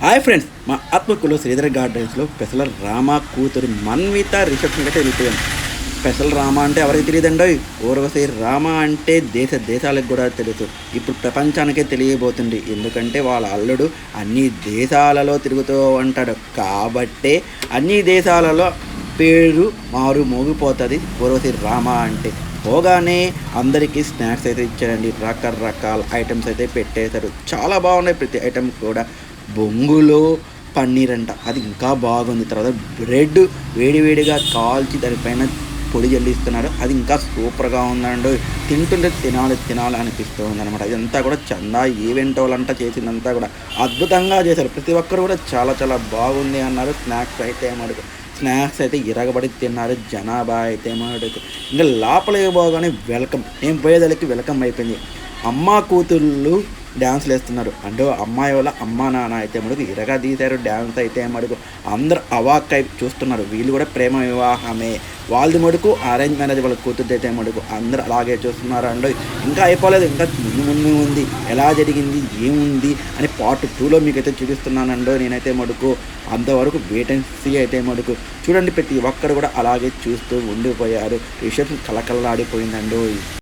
Hi friends మా ఆత్మకులు శ్రీధర్ గార్డెన్స్లో పెసల రామ కూతురు మన్విత రిసెప్షన్గా అయితే పెసల రామ అంటే ఎవరికి తెలియదండి ఊర్వశ్రీ రామ అంటే దేశ దేశాలకు కూడా తెలుసు. ఇప్పుడు ప్రపంచానికే తెలియబోతుంది. ఎందుకంటే వాళ్ళ అల్లుడు అన్ని దేశాలలో తిరుగుతూ ఉంటాడు. కాబట్టే అన్ని దేశాలలో పేరు మారు మోగిపోతుంది ఊర్వశి రామ అంటే. పోగానే అందరికీ స్నాక్స్ అయితే ఇచ్చారండి. రకరకాల ఐటమ్స్ అయితే పెట్టేశారు. చాలా బాగున్నాయి ప్రతి ఐటమ్ కూడా. బొంగులో పన్నీర్ అంట అది ఇంకా బాగుంది. తర్వాత బ్రెడ్ వేడివేడిగా కాల్చి దానిపైన పొడి జల్లిస్తున్నారు. అది ఇంకా సూపర్గా ఉందండి. తింటుంటే తినాలి తినాలి అనిపిస్తూ ఉందన్నమాట ఇదంతా కూడా చందా ఈవెంట్ వాళ్ళంతా చేసిందంతా కూడా అద్భుతంగా చేశారు. ప్రతి ఒక్కరు కూడా చాలా చాలా బాగుంది అన్నారు. స్నాక్స్ అయితే మటుకు స్నాక్స్ అయితే ఇరగబడి తిన్నారు. జనాభా అయితే మటుకు ఇంకా లోపలికి పోగానే వెల్కమ్. నేను పోయేదానికి వెల్కమ్ అయిపోయింది. అమ్మ కూతుళ్ళు డ్యాన్స్లు వేస్తున్నారు. అంటే అమ్మాయి వాళ్ళ అమ్మా నాన్న అయితే మడుగు ఇరగా తీశారు డ్యాన్స్ అయితే మడుగు అందరు అవాక్ అయి చూస్తున్నారు. వీళ్ళు కూడా ప్రేమ వివాహమే. వాళ్ళది మడుకు అరేంజ్ మ్యారేజ్ వాళ్ళ కూతురు అయితే మడుకు అందరూ అలాగే చూస్తున్నారు. అండి ఇంకా అయిపోలేదు ఇంకా ముందు ముందు ఉంది. ఎలా జరిగింది ఏముంది అని పార్ట్ టూలో మీకు అయితే చూపిస్తున్నానండో నేనైతే మడుకు అంతవరకు వేటెన్సీ అయితే మడుకు చూడండి ప్రతి ఒక్కరు కూడా అలాగే చూస్తూ ఉండిపోయారు. రిసెప్షన్ కలకలలాడిపోయిందండో